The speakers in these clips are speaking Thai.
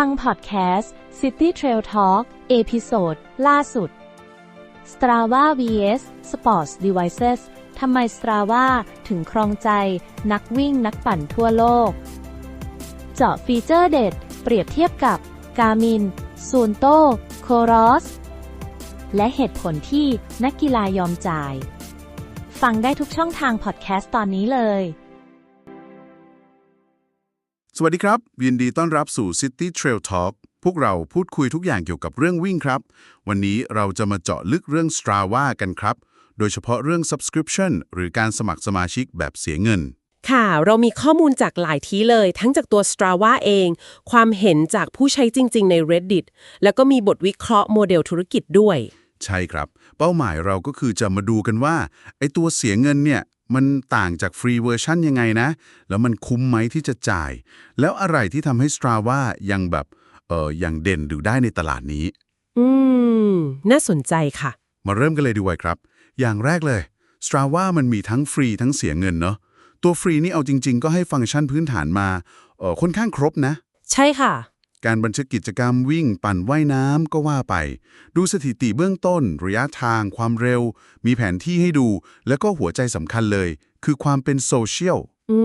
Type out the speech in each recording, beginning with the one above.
ฟังพอดแคสต์ City Trail Talk เอพิโซดล่าสุด Strava vs Sports Devices ทำไม Strava ถึงครองใจ นักวิ่งนักปั่นทั่วโลก เจาะฟีเจอร์เด็ด เปรียบเทียบกับ Garmin, Suunto, Coros และเหตุผลที่นักกีฬายอมจ่าย ฟังได้ทุกช่องทางพอดแคสต์ตอนนี้เลย สวัสดีครับ ยินดีต้อนรับสู่ City Trail Talk พวกเราพูดคุยทุกอย่างเกี่ยวกับเรื่องวิ่งครับ วันนี้เราจะมาเจาะลึกเรื่อง Strava กันครับ โดยเฉพาะเรื่อง subscription หรือการสมัครสมาชิกแบบเสียเงิน ค่ะ เรามีข้อมูลจากหลายที่เลย ทั้งจากตัว Strava เอง ความเห็นจากผู้ใช้จริง ๆ ใน Reddit แล้วก็มีบทวิเคราะห์โมเดลธุรกิจด้วย ใช่ครับ เป้าหมายเราก็คือจะมาดูกันว่าไอ้ตัวเสียเงินเนี่ย มันต่างจากฟรีเวอร์ชันยังไงนะ แล้วมันคุ้มไหมที่จะจ่าย แล้วอะไรที่ทำให้ Strava ยังแบบเออยังเด่นหรือได้ในตลาดนี้ อืม น่าสนใจค่ะ มาเริ่มกันเลยดีกว่าครับ อย่างแรกเลย Strava มันมีทั้งฟรีทั้งเสียเงินเนาะตัวฟรีนี่เอาจริง ๆ ก็ให้ฟังก์ชันพื้นฐานมาเออค่อนข้างครบนะ ใช่ค่ะ การบันทึกกิจกรรมวิ่งปั่นว่ายน้ำก็ว่าไป ดูสถิติเบื้องต้น ระยะทาง ความเร็ว มีแผนที่ให้ดู แล้วก็หัวใจสำคัญเลย คือความเป็นโซเชียล อื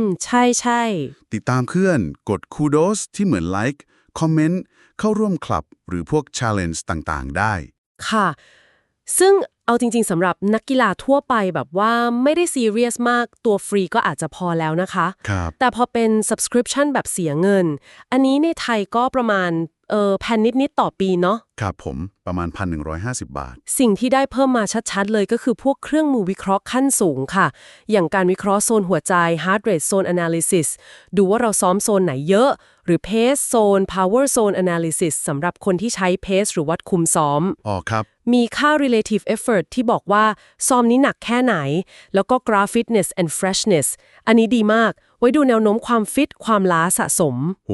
ม ใช่ใช่ติดตามเพื่อน กดคูโดสที่เหมือนไลค์คอมเมนต์เข้าร่วมคลับ หรือพวก Challenge ต่างๆ ได้ ค่ะ ซึ่ง เอาจริง ๆสำหรับนักกีฬาทั่วไปแบบว่าไม่ได้ซีเรียสมากตัวฟรีก็อาจจะพอแล้วนะคะ ครับ แต่พอเป็น subscription แบบเสียเงิน อันนี้ในไทยก็ประมาณ เออแผ่นนิดๆต่อปีเนาะครับผมประมาณ 1,150 บาท สิ่งที่ได้เพิ่มมาชัดๆ เลยก็คือพวกเครื่องมือวิเคราะห์ขั้นสูงค่ะ อย่างการวิเคราะห์โซนหัวใจ heart rate zone analysis ดูว่าเราซ้อมโซนไหนเยอะ หรือ pace zone power zone analysis สำหรับคนที่ใช้ pace หรือวัดคุมซ้อม อ๋อครับ มีค่า relative effort ที่บอกว่าซ้อมนี้หนักแค่ไหน แล้วก็ graph fitness and freshness อันนี้ดีมาก ไว้ดูแนวโน้มความฟิตความล้าสะสม โห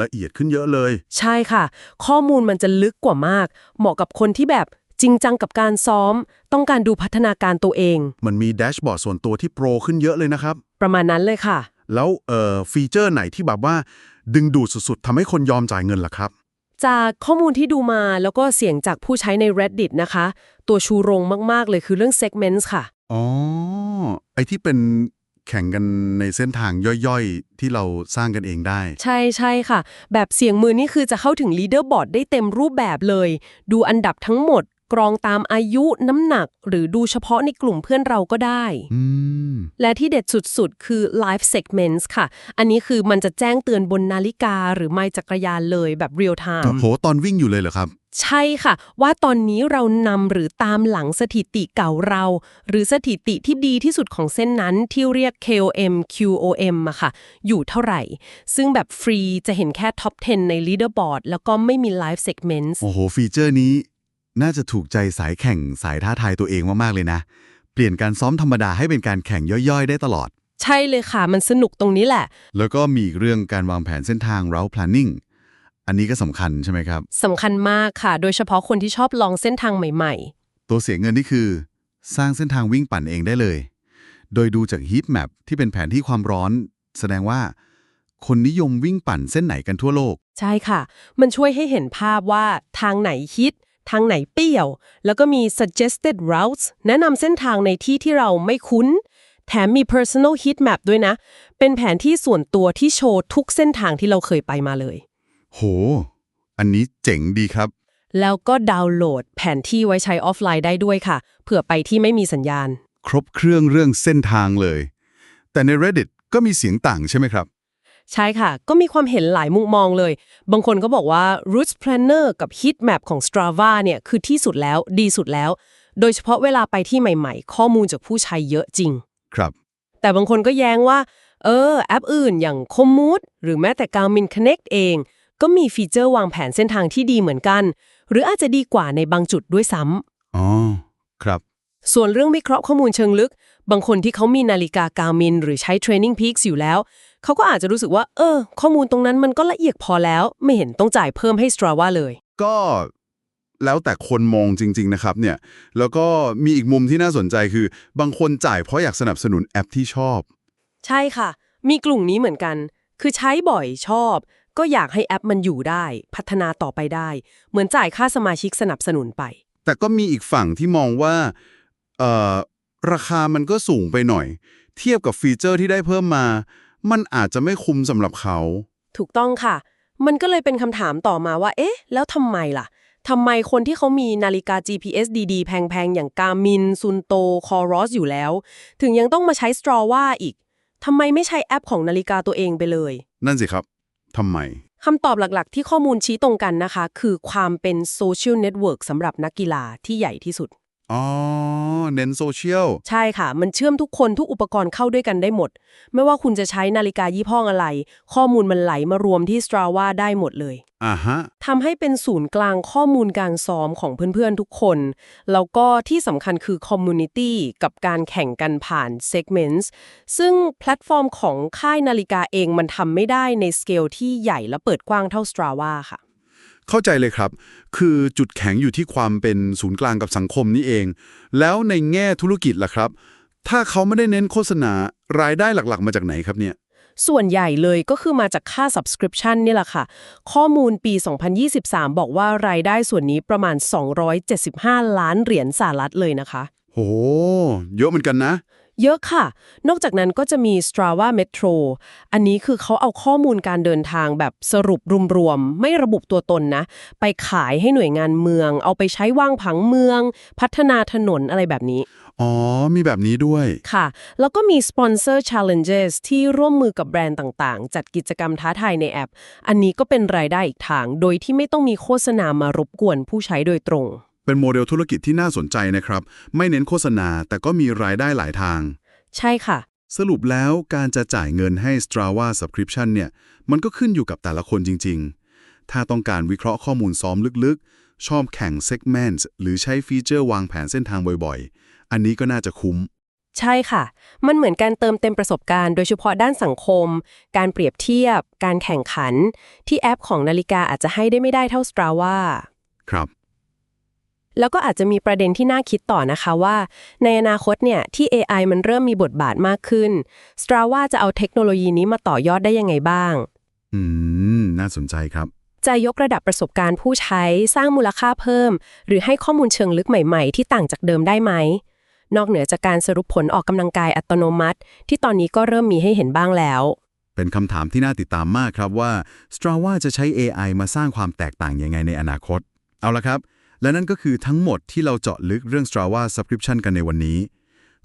ละเอียดขึ้นเยอะเลย ใช่ค่ะ ข้อมูลมันจะลึกกว่ามาก เหมาะกับคนที่แบบจริงจังกับการซ้อม ต้องการดูพัฒนาการตัวเอง มันมีแดชบอร์ดส่วนตัวที่โปรขึ้นเยอะเลยนะครับ ประมาณนั้นเลยค่ะ แล้วเอ่อฟีเจอร์ไหนที่แบบว่า ดึงดูดสุดๆทำให้คนยอมจ่ายเงินล่ะครับ จากข้อมูลที่ดูมาแล้วก็เสียงจากผู้ใช้ใน Reddit นะคะ ตัวชูโรงมากๆเลยคือเรื่อง segments ค่ะ อ๋อ ไอที่เป็น แข่งกันในเส้นทางย่อยๆ ที่เราสร้างกันเองได้ ใช่ใช่ค่ะ แบบเสียงมือนี่คือจะเข้าถึงลีดเดอร์บอร์ดได้เต็มรูปแบบเลย ดูอันดับทั้งหมด รองตามอายุน้ำหนัก หรือดูเฉพาะในกลุ่มเพื่อนเราก็ได้อืมและที่เด็ดสุดๆ คือ live segments ค่ะ อันนี้คือมันจะแจ้งเตือนบนนาฬิกา หรือไมค์จักรยานเลยแบบ real time โหตอนวิ่งอยู่เลยเหรอครับ ใช่ค่ะ ว่าตอนนี้เรานำหรือตามหลังสถิติเก่าเรา หรือสถิติที่ดีที่สุดของเส้นนั้นที่เรียก KOM QOM อะค่ะ อยู่เท่าไหร่ ซึ่งแบบฟรีจะเห็นแค่ top 10 ใน leaderboard แล้วก็ไม่มี live segments โอ้โหฟีเจอร์นี้ น่าจะถูกใจสายแข่งสายท้าทายตัวเองมากๆเลยนะ เปลี่ยนการซ้อมธรรมดาให้เป็นการแข่งย่อยๆ ได้ตลอด ใช่เลยค่ะ มันสนุกตรงนี้แหละ แล้วก็มีอีกเรื่องการวางแผนเส้นทาง route planning อันนี้ก็สำคัญใช่ไหมครับ สำคัญมากค่ะ โดยเฉพาะคนที่ชอบลองเส้นทางใหม่ตัวเสียเงินนี่คือ สร้างเส้นทางวิ่งปั่นเองได้เลย โดยดูจาก heat map ที่เป็นแผนที่ความร้อน แสดงว่า คนนิยมวิ่งปั่นเส้นไหนกันทั่วโลก ๆ ใช่ค่ะ มันช่วยให้เห็นภาพว่าทางไหนฮิต ทางไหนเปรี้ยว แล้วก็มี suggested routes แนะนำเส้นทางในที่ที่เราไม่คุ้น แถมมี personal heat map ด้วยนะ เป็นแผนที่ส่วนตัวที่โชว์ทุกเส้นทางที่เราเคยไปมาเลย โห อันนี้เจ๋งดีครับ แล้วก็ดาวน์โหลดแผนที่ไว้ใช้ออฟไลน์ได้ด้วยค่ะ เผื่อไปที่ไม่มีสัญญาณ ครบเครื่องเรื่องเส้นทางเลย แต่ใน Reddit ก็มีเสียงต่างใช่ไหมครับ ใช่ค่ะ ก็มีความเห็นหลายมุมมองเลย บางคนก็บอกว่า route planner กับ heat map ของ Strava เนี่ยคือที่สุดแล้วดีสุดแล้ว โดยเฉพาะเวลาไปที่ใหม่ๆ ข้อมูลจากผู้ใช้เยอะจริง ครับ แต่บางคนก็แย้งว่า เออ แอปอื่นอย่าง Komoot หรือแม้แต่ Garmin Connect เอง ก็มีฟีเจอร์วางแผนเส้นทางที่ดีเหมือนกัน หรืออาจจะดีกว่าในบางจุดด้วยซ้ำอ๋อครับ ส่วนเรื่องวิเคราะห์ข้อมูลเชิงลึก บางคนที่เขามีนาฬิกา Garmin หรือใช้ Training Peaks อยู่แล้ว เขาก็อาจจะรู้สึกว่า เออ ข้อมูลตรงนั้นมันก็ละเอียดพอแล้ว ไม่เห็นต้องจ่ายเพิ่มให้ Strava เลย ก็แล้วแต่คนมองจริง ๆ นะครับเนี่ย แล้วก็มีอีกมุมที่น่าสนใจคือ บางคนจ่ายเพราะอยากสนับสนุนแอปที่ชอบ ใช่ค่ะ มีกลุ่มนี้เหมือนกัน คือใช้บ่อยชอบ ก็อยากให้แอปมันอยู่ได้ พัฒนาต่อไปได้ เหมือนจ่ายค่าสมาชิกสนับสนุนไป แต่ก็มีอีกฝั่งที่มองว่าเอ่อราคามันก็สูงไปหน่อย เทียบกับฟีเจอร์ที่ได้เพิ่มมา มันอาจจะไม่คุ้มสำหรับเขา ถูกต้องค่ะ มันก็เลยเป็นคำถามต่อมาว่า เอ๊ะ แล้วทำไมล่ะทำไมคนที่เขามีนาฬิกา GPS ดีๆ แพง ๆ อย่าง Garmin, Sunto, Coros อยู่แล้ว ถึงยังต้องมาใช้ Strava อีกทำไมไม่ใช้แอปของนาฬิกาตัวเองไปเลย นั่นสิครับทำไมคำตอบหลักๆ ที่ข้อมูลชี้ตรงกันนะคะ คือความเป็นโซเชียลเน็ตเวิร์กสำหรับนักกีฬาที่ใหญ่ที่สุด อ๋อ เน้นโซเชียล ใช่ค่ะ มันเชื่อมทุกคนทุกอุปกรณ์เข้าด้วยกันได้หมด ไม่ว่าคุณจะใช้นาฬิกายี่ห้ออะไร ข้อมูลมันไหลมารวมที่ Strava ได้หมดเลยอ่าฮะทำให้เป็นศูนย์กลางข้อมูลการซ้อมของเพื่อนๆทุกคน แล้วก็ที่สำคัญคือคอมมูนิตี้กับการแข่งกันผ่าน segments ซึ่งแพลตฟอร์มของค่ายนาฬิกาเองมันทำไม่ได้ในสเกลที่ใหญ่และเปิดกว้างเท่า Strava ค่ะ เข้าใจเลยครับ คือจุดแข็งอยู่ที่ความเป็นศูนย์กลางกับสังคมนี่เอง แล้วในแง่ธุรกิจล่ะครับ ถ้าเขาไม่ได้เน้นโฆษณารายได้หลักๆ มาจากไหนครับเนี่ยส่วนใหญ่เลยก็คือมาจากค่า subscription นี่แหละค่ะ ข้อมูลปี 2023 บอกว่ารายได้ส่วนนี้ประมาณ 275 ล้านเหรียญสหรัฐเลยนะคะ โห เยอะเหมือนกันนะ เยอะค่ะ นอกจากนั้นก็จะมี Strava Metro อันนี้คือเขาเอาข้อมูลการเดินทางแบบสรุปรวมๆ ไม่ระบุตัวตนนะ ไปขายให้หน่วยงานเมือง เอาไปใช้วางผังเมือง พัฒนาถนนอะไรแบบนี้ อ๋อ มีแบบนี้ด้วยค่ะ แล้วก็มี Sponsor Challenges ที่ร่วมมือกับแบรนด์ต่างๆ จัดกิจกรรมท้าทายในแอป อันนี้ก็เป็นรายได้อีกทาง โดยที่ไม่ต้องมีโฆษณามารบกวนผู้ใช้โดยตรง เป็นโมเดลธุรกิจที่น่าสนใจนะครับ ไม่เน้นโฆษณาแต่ก็มีรายได้หลายทาง ใช่ค่ะ สรุปแล้วการจะจ่ายเงินให้ Strava Subscription เนี่ย มันก็ขึ้นอยู่กับแต่ละคนจริง ๆ ถ้าต้องการวิเคราะห์ข้อมูลซ้อมลึกๆ ชอบแข่ง Segments หรือใช้ฟีเจอร์วางแผนเส้นทางบ่อยๆ อันนี้ก็น่าจะคุ้ม ใช่ค่ะ มันเหมือนการเติมเต็มประสบการณ์โดยเฉพาะด้านสังคม การเปรียบเทียบ การแข่งขัน ที่แอปของนาฬิกาอาจจะให้ได้ไม่ได้เท่า Strava ครับ แล้วก็อาจจะมีประเด็นที่น่าคิดต่อนะคะว่า ในอนาคตเนี่ยที่ AI มันเริ่มมีบทบาทมากขึ้น Strava จะเอาเทคโนโลยีนี้มาต่อยอดได้ยังไงบ้าง อืม น่าสนใจครับ จะยกระดับประสบการณ์ผู้ใช้สร้างมูลค่าเพิ่ม หรือให้ข้อมูลเชิงลึกใหม่ๆ ที่ต่างจากเดิมได้ไหม นอกเหนือจากการสรุปผลออกกำลังกายอัตโนมัติ ที่ตอนนี้ก็เริ่มมีให้เห็นบ้างแล้วเป็นคำถามที่น่าติดตามมากครับว่า Strava จะใช้ AI มาสร้างความแตกต่างยังไงในอนาคต เอาละครับ และนั่นก็คือทั้งหมดที่เราเจาะลึกเรื่อง Strava Subscription กันในวันนี้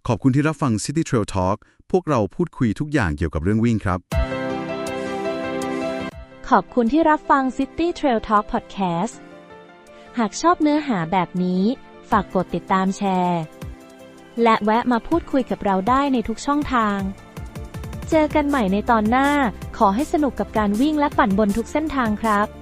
ขอบคุณที่รับฟัง City Trail Talk พวกเราพูดคุยทุกอย่างเกี่ยวกับเรื่องวิ่งครับ ขอบคุณที่รับฟัง City Trail Talk Podcast หากชอบเนื้อหาแบบนี้ ฝากกดติดตามแชร์ และแวะมาพูดคุยกับเราได้ในทุกช่องทาง เจอกันใหม่ในตอนหน้า ขอให้สนุกกับการวิ่งและปั่นบนทุกเส้นทางครับ